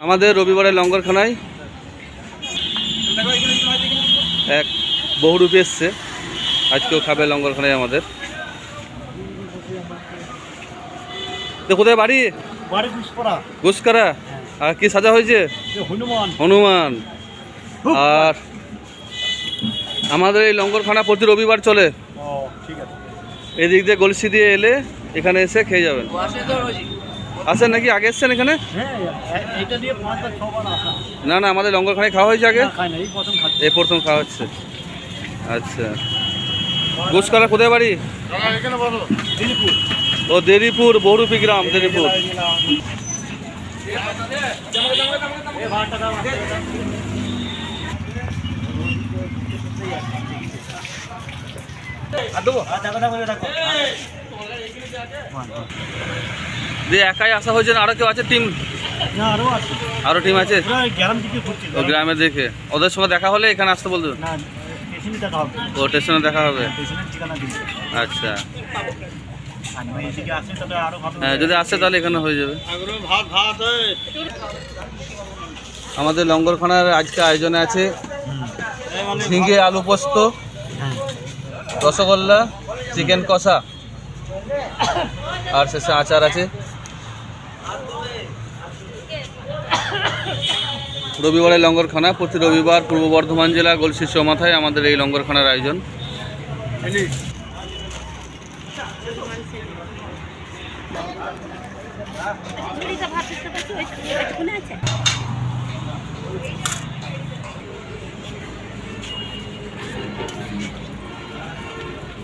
আমাদের রবিবারের লঙ্গরখানায় এক বহুরূপী এসছে। আজকেও খাবে লঙ্গরখানায় আমাদের। তো কোথায় বাড়ি? বাড়ি পুষ্পরা ঘুষকারা আর কি সাজা হয়েছে? হনুমান। হনুমান। আর আমাদের এই লঙ্গরখানা প্রতি রবিবার চলে। ও ঠিক আছে। এদিক দিয়ে গলসি দিয়ে এলে এখানে এসে খেয়ে যাবেন। আসেন নাকি আগে এসছেন এখানে হ্যাঁ না না আমাদের লঙ্গরখানায় খাওয়া হয়েছে আগে না, খাই এই প্রথম খাচ্ছি এই প্রথম খাওয়া হচ্ছে আচ্ছা ঘুষকারা কোথায় বাড়ি এখানে বলো দিলীপুর ও দেরিপুর বহুরূপী গ্রাম দেরিপুর দিয়ে একাই আসা হয়েছে না আরও কেউ আছে টিম না আরও টিম আছে? পুরো গ্রাম। দিকে। ওদের সঙ্গে দেখা হলে এখানে আসতে বলতো ও স্টেশনে দেখা হবে? দিই আচ্ছা। যদি আসে তাহলে হ্যাঁ যদি আসে তাহলে এখানে হয়ে যাবে। আমাদের লঙ্গরখানার আজকে আয়োজনে আছে ঝিঙে আলু পোস্ত রসগোল্লা চিকেন কষা। আর শেষে আচার আছে। রবিবারের লঙ্গরখানা, প্রতি রবিবার পূর্ব বর্ধমান জেলা গলসির মাথায় আমাদের এই লঙ্গরখানার আয়োজন। আছে?